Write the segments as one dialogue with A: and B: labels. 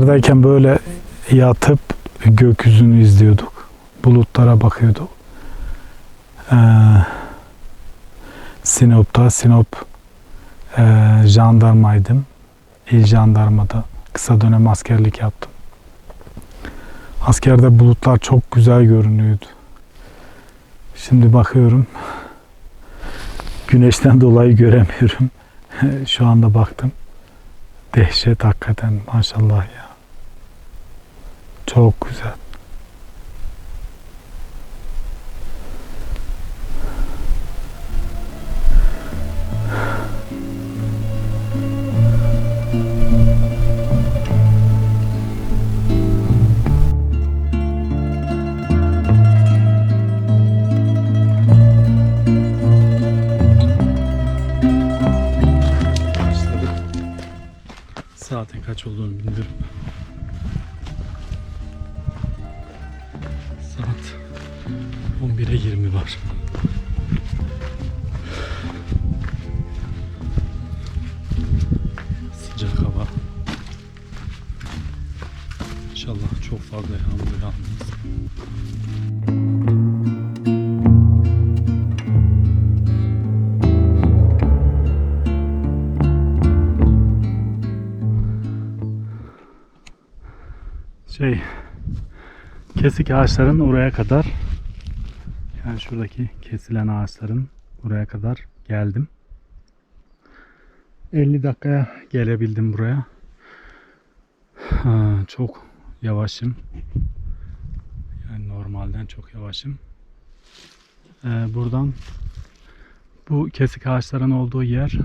A: Askerdeyken böyle yatıp gökyüzünü izliyorduk. Bulutlara bakıyorduk. Ee, Sinop'ta, Sinop e, jandarmaydım. İl jandarmada kısa dönem askerlik yaptım. Askerde bulutlar çok güzel görünüyordu. Şimdi bakıyorum. Güneşten dolayı göremiyorum. Şu anda baktım. Dehşet hakikaten maşallah ya. Çok güzel. Başladı. Şey kesik ağaçların oraya kadar yani şuradaki kesilen ağaçların oraya kadar geldim. 50 dakikaya gelebildim buraya. Ha, çok yavaşım. Yani normalden çok yavaşım. Ee, buradan bu kesik ağaçların olduğu yer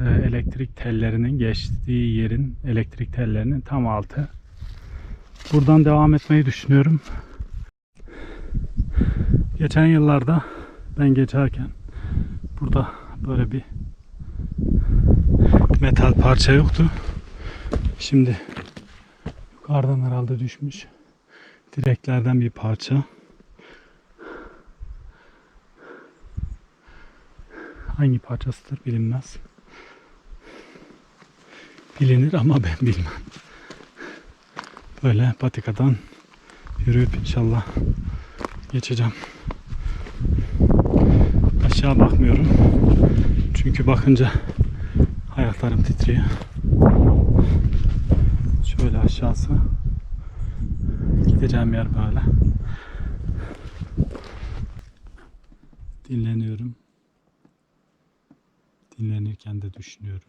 A: e, elektrik tellerinin geçtiği yerin elektrik tellerinin tam altı. Buradan devam etmeyi düşünüyorum. Geçen yıllarda ben geçerken burada böyle bir metal parça yoktu. Şimdi yukarıdan herhalde düşmüş. Direklerden bir parça. Hangi parçasıdır bilinmez. Bilinir ama ben bilmem. Böyle patikadan yürüyüp inşallah geçeceğim. Aşağı bakmıyorum. Çünkü bakınca ayaklarım titriyor. Şöyle aşağısı. Gideceğim yer böyle. Dinleniyorum. Dinlenirken de düşünüyorum.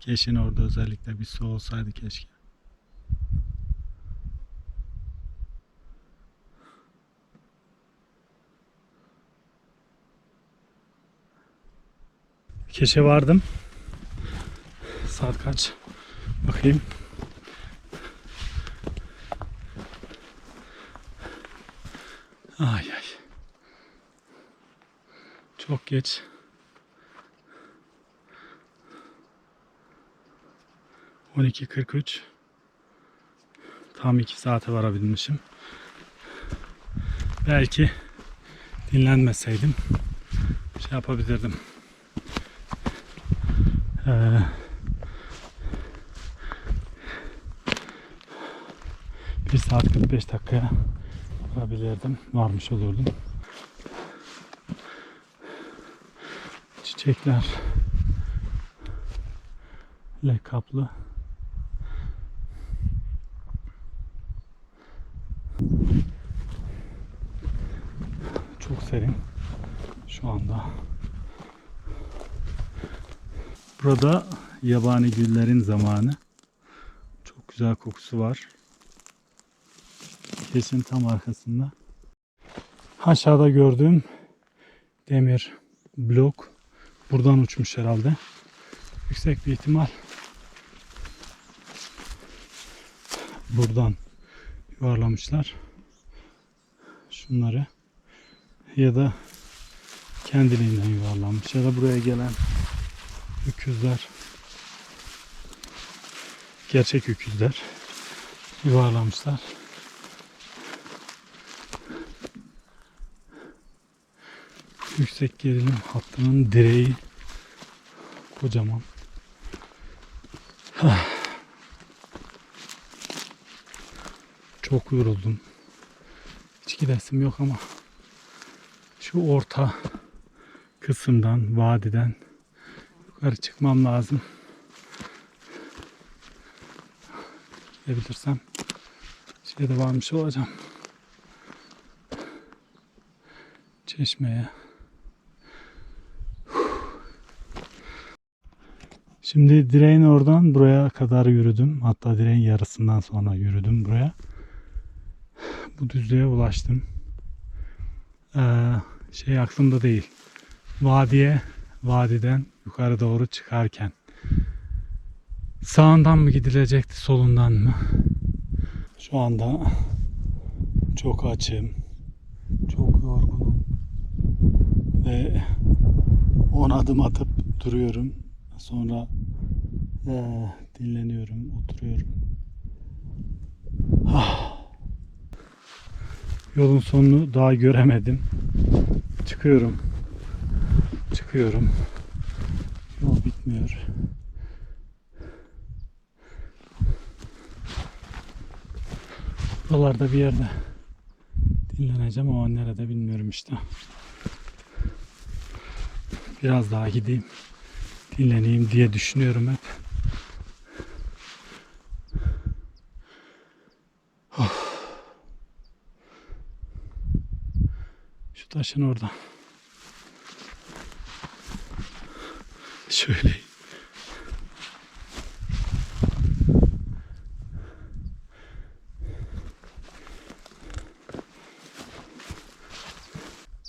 A: Keşin orada özellikle bir su olsaydı keşke. Keşe vardım. Saat kaç? Bakayım. Ay ay. Çok geç. On iki kırk üç. Tam iki saate varabilmişim. Belki dinlenmeseydim şey yapabilirdim. Ee, saat 45 dakikaya varabilirdim. Varmış olurdum. Çiçekler le kaplı. Çok serin şu anda. Burada yabani güllerin zamanı. Çok güzel kokusu var. Kesin tam arkasında. Aşağıda gördüğüm demir blok buradan uçmuş herhalde. Yüksek bir ihtimal buradan yuvarlamışlar. Şunları ya da kendiliğinden yuvarlanmış ya da buraya gelen öküzler gerçek öküzler yuvarlamışlar. Yüksek gerilim hattının direği kocaman. Çok yoruldum. Hiç gidesim yok ama şu orta kısımdan, vadiden yukarı çıkmam lazım. Gidebilirsem şeyde varmış olacağım. Çeşmeye. Şimdi direğin oradan buraya kadar yürüdüm. Hatta direğin yarısından sonra yürüdüm buraya. Bu düzlüğe ulaştım. Ee, şey aklımda değil. Vadiye, vadiden yukarı doğru çıkarken. Sağından mı gidilecekti, solundan mı? Şu anda çok açım. Çok yorgunum. Ve 10 adım atıp duruyorum. Sonra eee, dinleniyorum, oturuyorum. Ah. Yolun sonunu daha göremedim. Çıkıyorum. Çıkıyorum. Yol bitmiyor. Buralarda bir yerde dinleneceğim ama nerede bilmiyorum işte. Biraz daha gideyim. Dinleneyim diye düşünüyorum hep. Taşın orada. Şöyle.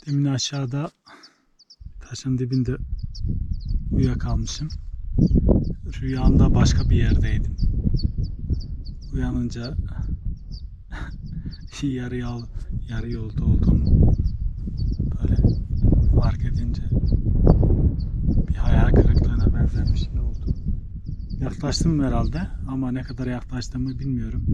A: Demin aşağıda taşın dibinde uyuyakalmışım. Rüyamda başka bir yerdeydim. Uyanınca yarı yol, yarı yolda olduğumu böyle fark edince bir hayal kırıklığına benzer bir şey oldu. Yaklaştım herhalde ama ne kadar yaklaştığımı bilmiyorum.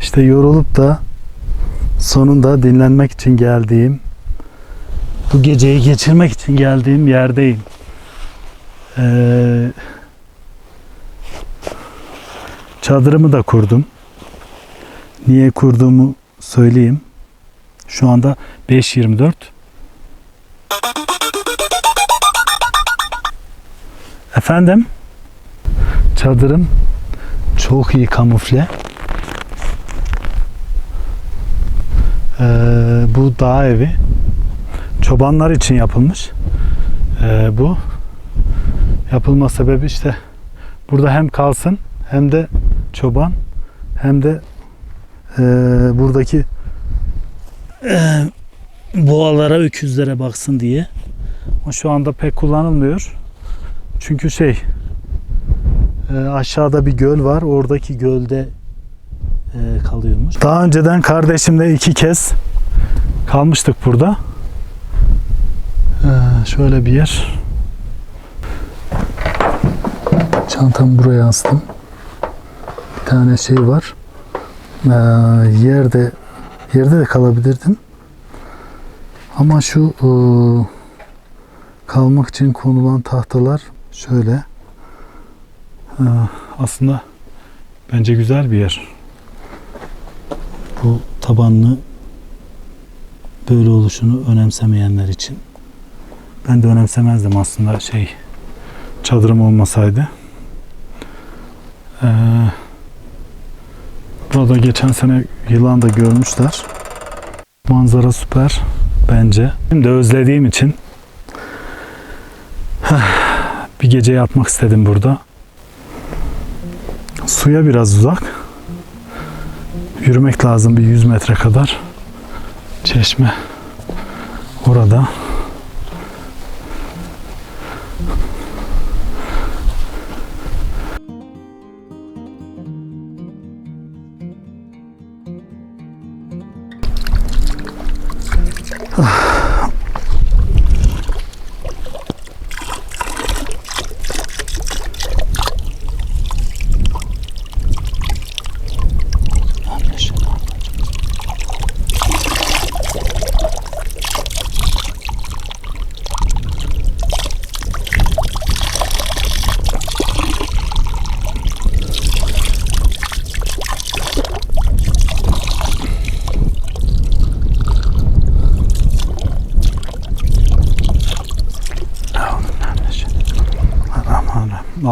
A: İşte yorulup da sonunda dinlenmek için geldiğim, bu geceyi geçirmek için geldiğim yerdeyim. Ee, çadırımı da kurdum. Niye kurduğumu söyleyeyim. Şu anda 5.24. Efendim? Çadırım çok iyi kamufle. Ee, bu dağ evi çobanlar için yapılmış. Ee, bu yapılma sebebi işte burada hem kalsın hem de çoban hem de e, buradaki e, boğalara, öküzlere baksın diye. Ama şu anda pek kullanılmıyor. Çünkü şey e, aşağıda bir göl var. Oradaki gölde e, kalıyormuş. Daha önceden kardeşimle iki kez kalmıştık burada. Ee, şöyle bir yer. Çantamı buraya astım. Bir tane şey var. Ee, yerde yerde de kalabilirdim. Ama şu e, kalmak için konulan tahtalar şöyle. Ee, aslında bence güzel bir yer. Bu tabanlı böyle oluşunu önemsemeyenler için. Ben de önemsemezdim aslında şey çadırım olmasaydı. Ee, burada geçen sene yılan da görmüşler. Manzara süper bence. Şimdi özlediğim için bir gece yatmak istedim burada. Suya biraz uzak. Yürümek lazım bir 100 metre kadar. Çeşme orada.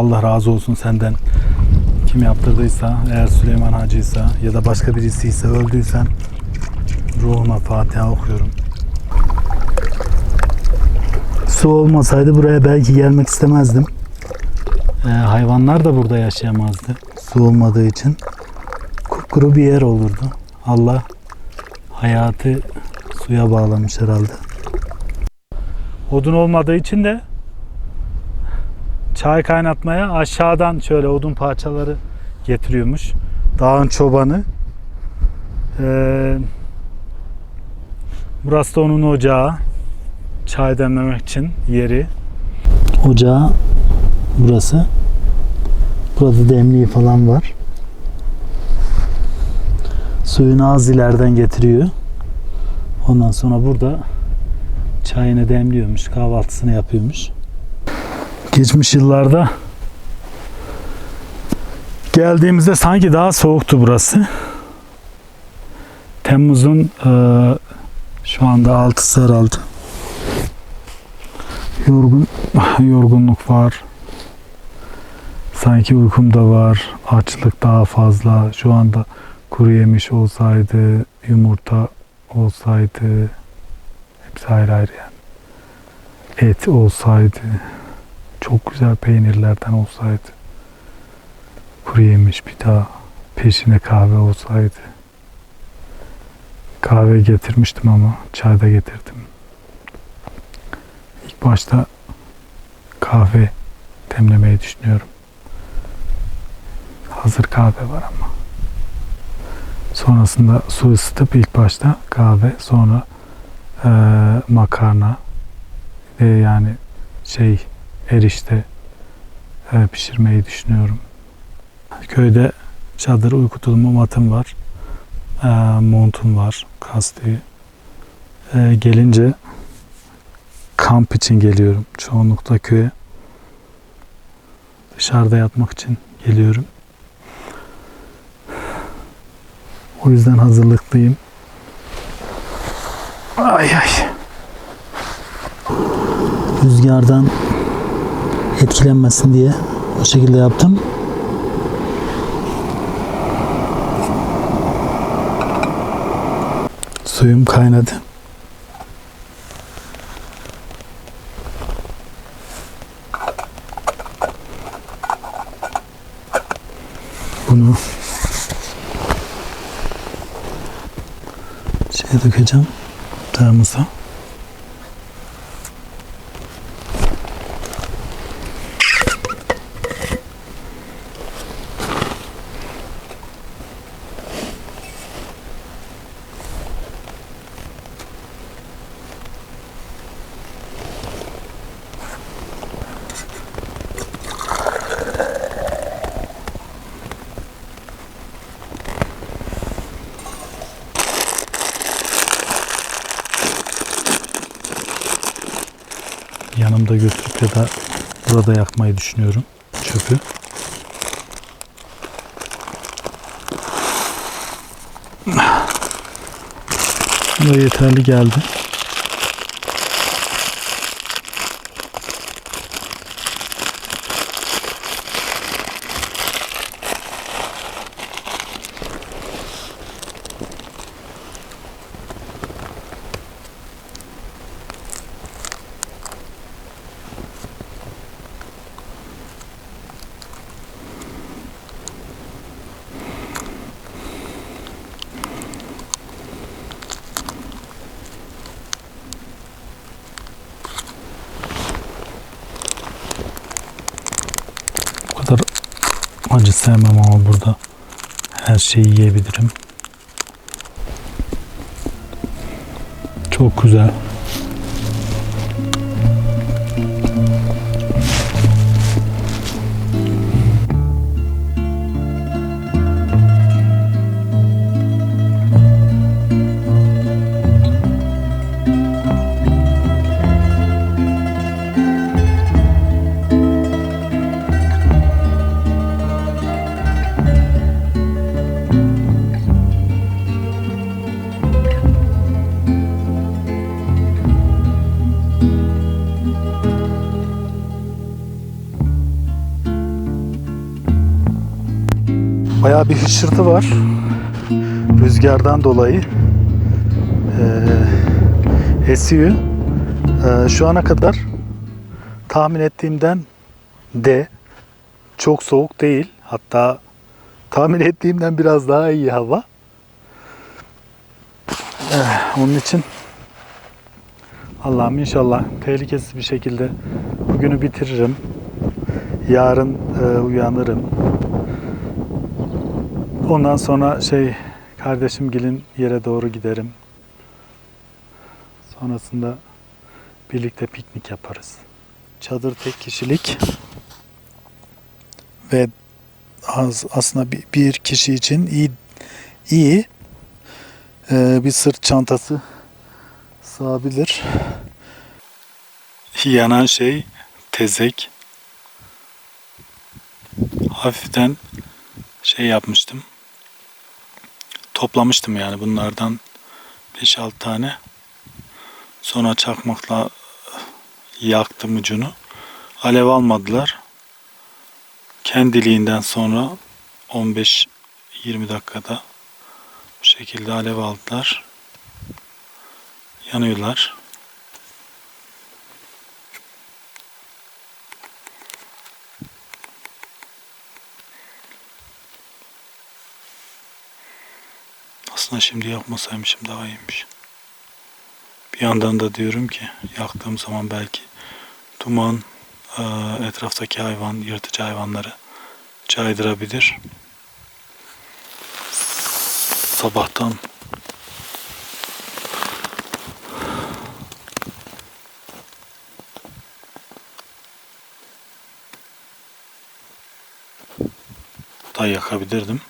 A: Allah razı olsun senden. Kim yaptırdıysa, eğer Süleyman Hacıysa ya da başka birisi ise öldüysen ruhuna Fatiha okuyorum. Su olmasaydı buraya belki gelmek istemezdim. Ee, hayvanlar da burada yaşayamazdı. Su olmadığı için. Kupkuru bir yer olurdu. Allah hayatı suya bağlamış herhalde. Odun olmadığı için de çay kaynatmaya aşağıdan şöyle odun parçaları getiriyormuş. Dağın çobanı. Ee, burası da onun ocağı. Çay demlemek için yeri. Ocağı burası. Burada demliği falan var. Suyunu az ileriden getiriyor. Ondan sonra burada çayını demliyormuş, kahvaltısını yapıyormuş geçmiş yıllarda geldiğimizde sanki daha soğuktu burası. Temmuz'un e, şu anda 6'sı herhalde. Yorgun, yorgunluk var. Sanki uykum da var. Açlık daha fazla. Şu anda kuru yemiş olsaydı, yumurta olsaydı, hepsi ayrı ayrı yani. Et olsaydı, çok güzel peynirlerden olsaydı. Kuru yemiş bir daha peşine kahve olsaydı. Kahve getirmiştim ama çay da getirdim. İlk başta kahve demlemeyi düşünüyorum. Hazır kahve var ama. Sonrasında su ısıtıp ilk başta kahve sonra e, makarna ve yani şey erişte pişirmeyi düşünüyorum. Köyde çadır uyku tulumu matım var. Montum var. Kastıyı. E, gelince kamp için geliyorum. Çoğunlukla köye. Dışarıda yatmak için geliyorum. O yüzden hazırlıklıyım. Ay ay. Rüzgardan etkilenmesin diye o şekilde yaptım. Suyum kaynadı. Bunu şeye dökeceğim termosa. Da götürüp ya da burada yakmayı düşünüyorum çöpü. Bu yeterli geldi. Bu kadar acı sevmem ama burada her şeyi yiyebilirim. Çok güzel. Bir hışırtı var. Rüzgardan dolayı. Ee, esiyor. Ee, şu ana kadar tahmin ettiğimden de çok soğuk değil. Hatta tahmin ettiğimden biraz daha iyi hava. Ee, onun için Allah'ım inşallah tehlikesiz bir şekilde bugünü bitiririm. Yarın e, uyanırım. Ondan sonra şey kardeşim gelin yere doğru giderim. Sonrasında birlikte piknik yaparız. Çadır tek kişilik ve az aslında bir, bir kişi için iyi iyi Ee, bir sırt çantası sığabilir. Yanan şey tezek. Hafiften şey yapmıştım. Toplamıştım yani bunlardan 5-6 tane. Sonra çakmakla yaktım ucunu. Alev almadılar. Kendiliğinden sonra 15-20 dakikada bu şekilde alev aldılar. Yanıyorlar. Aslında şimdi yapmasaymışım daha iyiymiş. Bir yandan da diyorum ki yaktığım zaman belki duman eee, etraftaki hayvan, yırtıcı hayvanları caydırabilir. Sabahtan da yakabilirdim.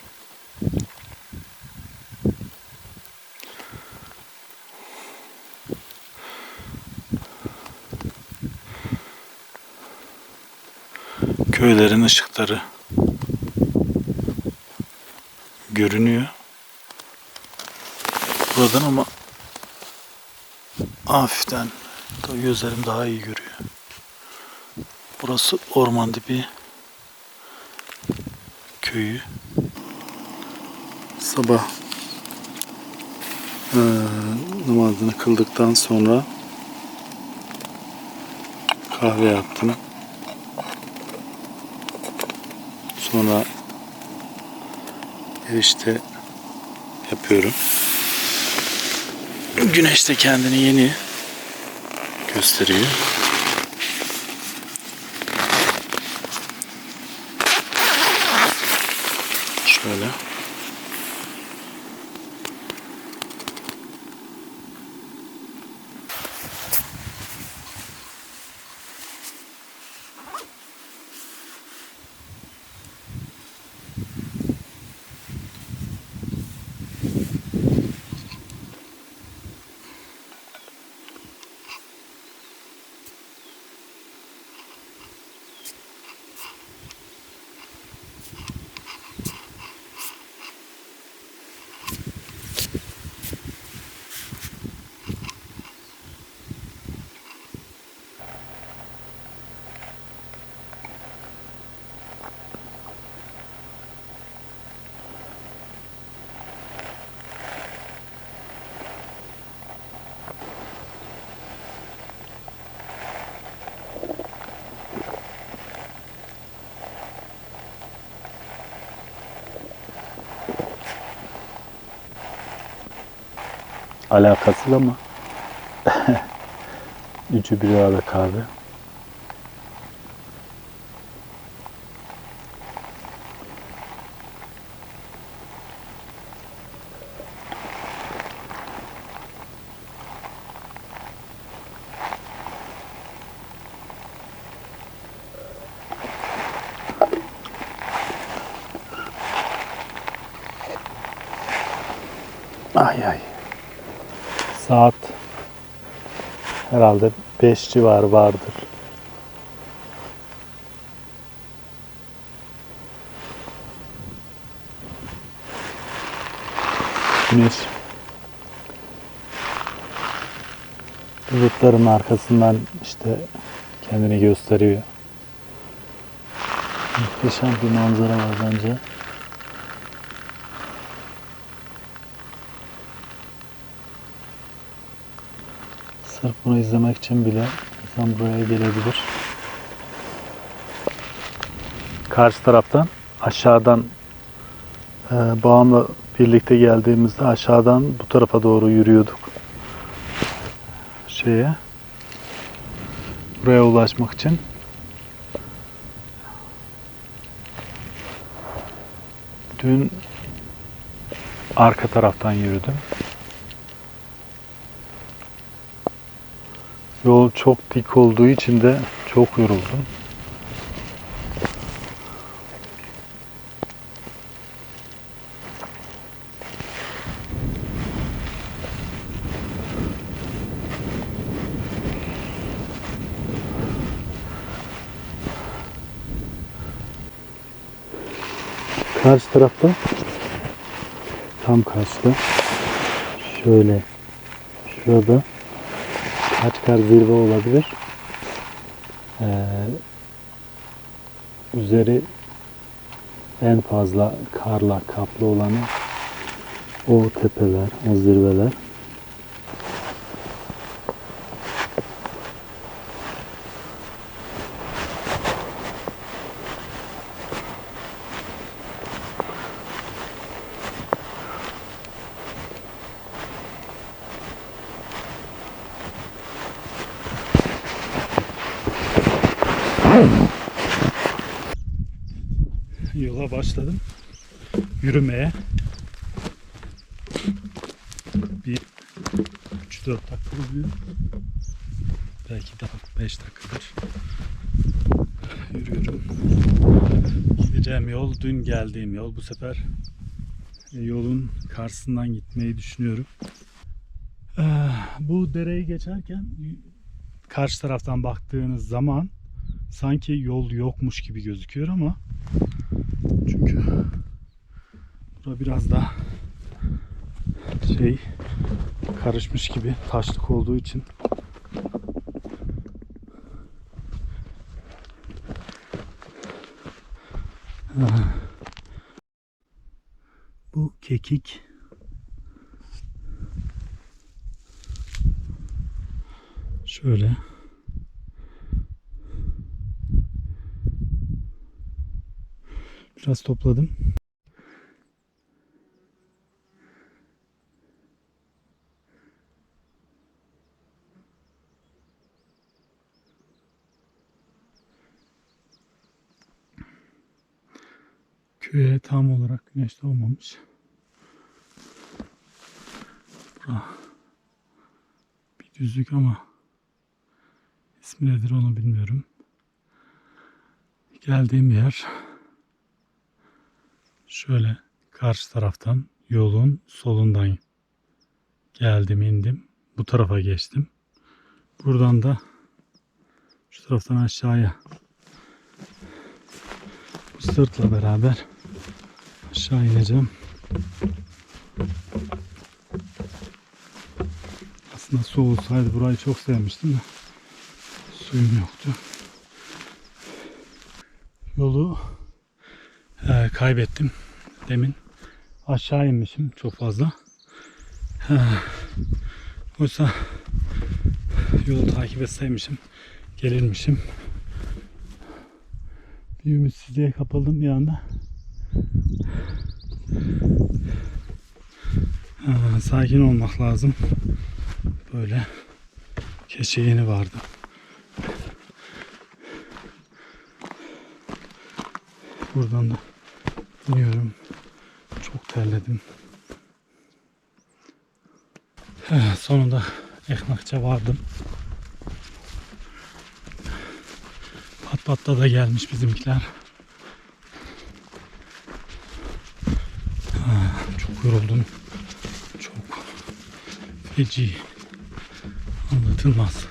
A: Köylerin ışıkları görünüyor. Buradan ama hafiften gözlerim daha iyi görüyor. Burası orman dibi köyü. Sabah eee, namazını kıldıktan sonra kahve yaptım. Sonra erişte yapıyorum. Güneş de kendini yeni gösteriyor. Şöyle. Alakasız ama üçü bir arada kahve. Ay ay. Saat herhalde 5 civarı vardır. Güneş bulutların arkasından işte kendini gösteriyor. Muhteşem bir manzara var bence. Sırf bunu izlemek için bile insan buraya gelebilir. Karşı taraftan aşağıdan e, bağımla birlikte geldiğimizde aşağıdan bu tarafa doğru yürüyorduk. Şeye buraya ulaşmak için. Dün arka taraftan yürüdüm. Yol çok dik olduğu için de çok yoruldum. Karşı tarafta tam karşıda şöyle şurada kaç kar zirve olabilir. Ee, üzeri en fazla karla kaplı olanı o tepeler, o zirveler. Yürümeye. Bir 3-4 dakika oluyor. Belki daha 5 dakikadır. Yürüyorum. Gideceğim yol dün geldiğim yol. Bu sefer yolun karşısından gitmeyi düşünüyorum. Ee, Bu dereyi geçerken karşı taraftan baktığınız zaman sanki yol yokmuş gibi gözüküyor ama çünkü bura biraz da şey karışmış gibi taşlık olduğu için. Bu kekik. Şöyle. Biraz topladım. Köye tam olarak güneş doğmamış. Bura bir düzlük ama ismi nedir onu bilmiyorum. Geldiğim yer Şöyle karşı taraftan yolun solundan geldim indim. Bu tarafa geçtim. Buradan da şu taraftan aşağıya sırtla beraber aşağı ineceğim. Aslında su olsaydı burayı çok sevmiştim de suyum yoktu. Yolu e, kaybettim demin. Aşağı inmişim çok fazla. E, oysa yolu takip etseymişim gelirmişim. Bir ümitsizliğe kapıldım bir anda. Ee, sakin olmak lazım. Böyle keçi yeni vardı. Buradan da iniyorum. Çok terledim. Eh, Sonunda Ekmakça vardım. Pat patta da gelmiş bizimkiler. Ah, Çok yoruldum. Çok feci. Anlatılmaz.